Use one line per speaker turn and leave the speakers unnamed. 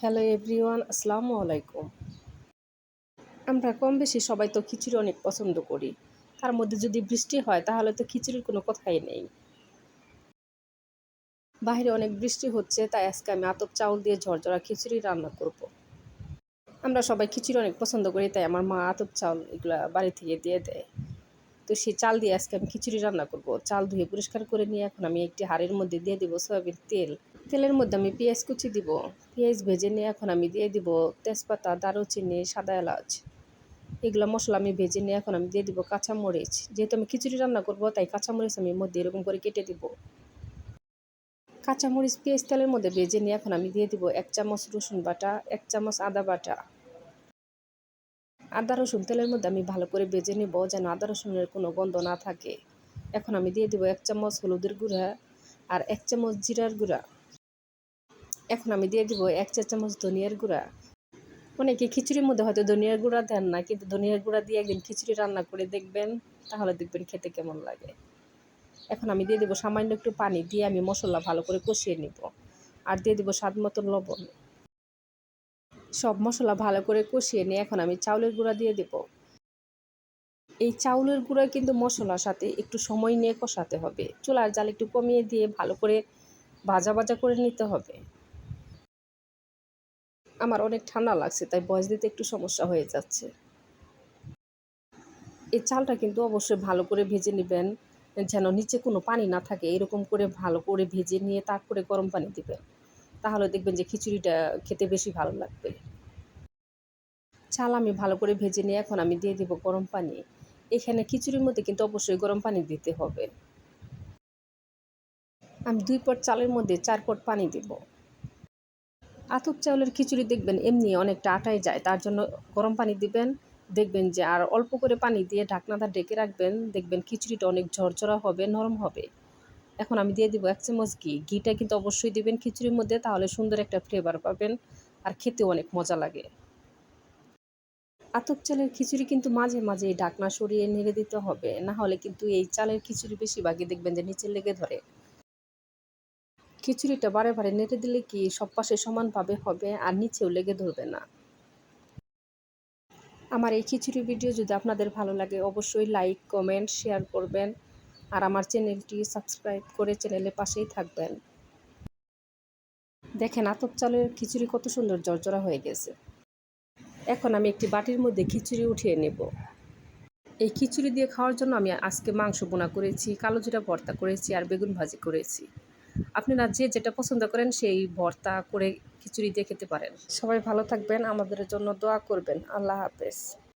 Hello everyone আসসালামু আলাইকুম আমরা কম বেশি সবাই তো খিচুড়ি অনেক পছন্দ করি। তার মধ্যে যদি বৃষ্টি হয়, তাহলে তো খিচুড়ির কোনো কথাই নেই। বাইরে অনেক বৃষ্টি হচ্ছে, তাই আজকে আমি আতপ চাউল দিয়ে ঝরঝরা খিচুড়ি রান্না করব। আমরা সবাই খিচুড়ি অনেক পছন্দ করি, তাই আমার মা আতপ চাউল এগুলা বাড়ি থেকে দিয়ে দেয়। তো সেই চাল দিয়ে আজকে আমি খিচুড়ি রান্না করব। চাল ধুয়ে পরিষ্কার করে নিয়ে এখন আমি একটি হাড়ের মধ্যে দিয়ে দেবো সয়াবিন তেল। তেলের মধ্যে আমি পেঁয়াজ কুচি দিব। পেঁয়াজ ভেজে নিয়ে এখন আমি দিয়ে দিব তেজপাতা, দারুচিনি, সাদা এলাচ। এগুলো মশলা আমি ভেজে নিয়ে এখন আমি দিয়ে দিব কাঁচামরিচ। যেহেতু আমি খিচুড়ি রান্না করব, তাই কাঁচামরিচ আমি মধ্যে এরকম করে কেটে দিব। কাঁচামরিচ, পেঁয়াজ তেলের মধ্যে ভেজে নিয়ে এখন আমি দিয়ে দিব এক চামচ রসুন বাটা, এক চামচ আদা বাটা। আদা, রসুন তেলের মধ্যে আমি ভালো করে ভেজে নেব যেন আদা, রসুনের কোনো গন্ধ না থাকে। এখন আমি দিয়ে দেবো এক চামচ হলুদের গুঁড়া আর এক চামচ জিরার গুঁড়া। এখন আমি দিয়ে দিব এক চা চামচ ধনিয়ার গুঁড়া। অনেকে খিচুড়ির মধ্যে হয়তো ধনিয়ার গুঁড়া দেন না, কিন্তু ধনিয়ার গুঁড়া দিয়ে একদিন খিচুড়ি রান্না করে দেখবেন, তাহলে দেখবেন খেতে কেমন লাগে। এখন আমি দিয়ে দেবো সামান্য একটু পানি দিয়ে আমি মশলা ভালো করে কষিয়ে নিব, আর দিয়ে দেবো স্বাদ মতো লবণ। সব মশলা ভালো করে কষিয়ে নিয়ে এখন আমি চাউলের গুঁড়া দিয়ে দেব। এই চাউলের গুঁড়া কিন্তু মশলার সাথে একটু সময় নিয়ে কষাতে হবে, চুলার জাল একটু কমিয়ে দিয়ে ভালো করে ভাজা ভাজা করে নিতে হবে। আমার অনেক ঠান্ডা লাগছে, তাই বয়স দিতে একটু সমস্যা হয়ে যাচ্ছে। এই চালটা কিন্তু অবশ্যই ভালো করে ভেজে নেবেন, যেন নিচে কোনো পানি না থাকে, এরকম করে ভালো করে ভেজে নিয়ে তারপরে গরম পানি দিবেন। তাহলে দেখবেন যে খিচুড়িটা খেতে বেশি ভালো লাগবে। চাল আমি ভালো করে ভেজে নিয়ে এখন আমি দিয়ে দিব গরম পানি। এখানে খিচুড়ির মধ্যে কিন্তু অবশ্যই গরম পানি দিতে হবে। আমি দুই পট চালের মধ্যে চার পট পানি দিব। আতপ চাউলের খিচুড়ি দেখবেন এমনি অনেকটা আটাই যায়। তার জন্য গরম পানি দিবেন, দেখবেন যে আর অল্প করে পানি দিয়ে ঢাকনাটা ডেকে রাখবেন, দেখবেন খিচুড়িটা অনেক ঝরঝরা হবে, নরম হবে। এখন আমি দিয়ে দিব এক চামচ ঘি। ঘিটা কিন্তু অবশ্যই দিবেন খিচুড়ির মধ্যে, তাহলে সুন্দর একটা ফ্লেভার পাবেন আর খেতেও অনেক মজা লাগে। আতপ চালের খিচুড়ি কিন্তু মাঝে মাঝে ঢাকনা সরিয়ে নেড়ে দিতে হবে, না হলে কিন্তু এই চালের খিচুড়ি বেশিরভাগই দেখবেন যে নিচে লেগে ধরে। খিচুড়িটা বারে বারে নেড়ে দিলে কি সব পাশে সমানভাবে হবে আর নিচেও লেগে ধরবে না। আমার এই খিচুড়ি ভিডিও যদি আপনাদের ভালো লাগে, অবশ্যই লাইক, কমেন্ট, শেয়ার করবেন আর আমার চ্যানেলটি সাবস্ক্রাইব করে চ্যানেলের পাশেই থাকবেন। দেখেন আতপ চালের খিচুড়ি কত সুন্দর জর্জরা হয়ে গেছে। এখন আমি একটি বাটির মধ্যে খিচুড়ি উঠিয়ে নেব। এই খিচুড়ি দিয়ে খাওয়ার জন্য আমি আজকে মাংস বোনা করেছি, কালো জিরা ভর্তা করেছি আর বেগুন ভাজি করেছি। আপনারা যে যেটা পছন্দ করেন সেই ভর্তা করে খিচুড়ি দিয়ে খেতে পারেন। সবাই ভালো থাকবেন, আমাদের জন্য দোয়া করবেন। আল্লাহ হাফেজ।